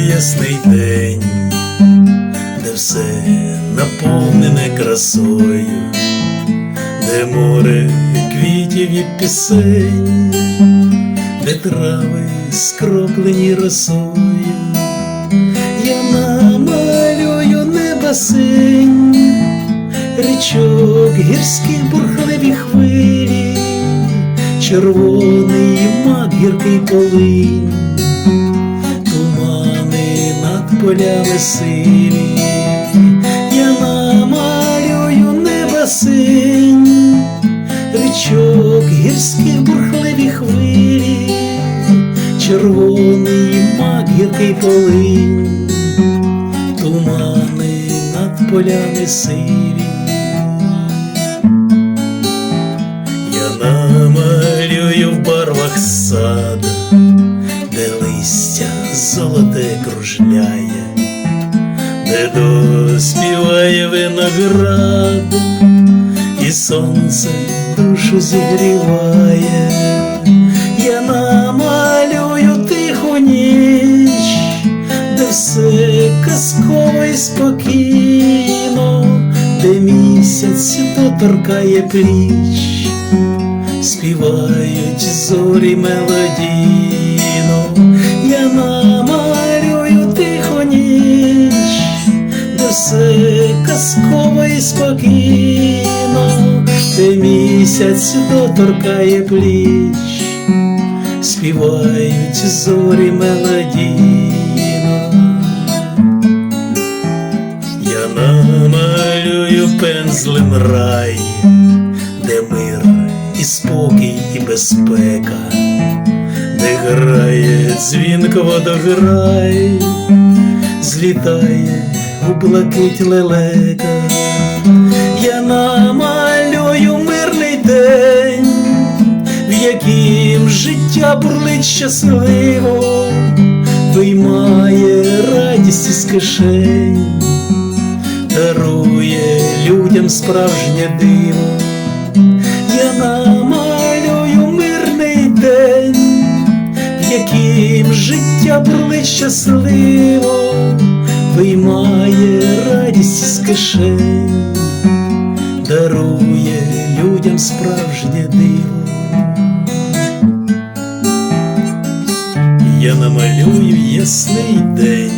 ясний день, де все наповнене красою, де море квітів і пісень, де трави скроплені росою, я намалюю неба синь, річок гірські бурхливі хвилі, червоний мак гіркий полинь, полями сиві, я намалюю неба синь, річок гірські бурхливі хвилі, червоний мак гіркий полинь, тумани над полями сиві. Я намалюю в барвах сад, де листя золоте кружляє, де доспіває виноград, і сонце душу зігріває, я намалюю тиху ніч, де все казково і спокійно, де місяць доторкає пліч. Співають зорі мелодійно, все казково і спокійно, де місяць доторкає пліч, співають зорі мелодійно. Я намалюю пензлем рай, де мир і спокій, і безпека, де грає дзвінко водограй, злітає у блакить лелека, я намалюю мирний день, в яким життя бурлить щасливо, виймає радість із кишень дарує людям справжнє диво. Я намалюю мирний день, в яким життя бурлить щасливо, виймає радість з кишень, дарує людям справжнє диво. Я намалюю ясний день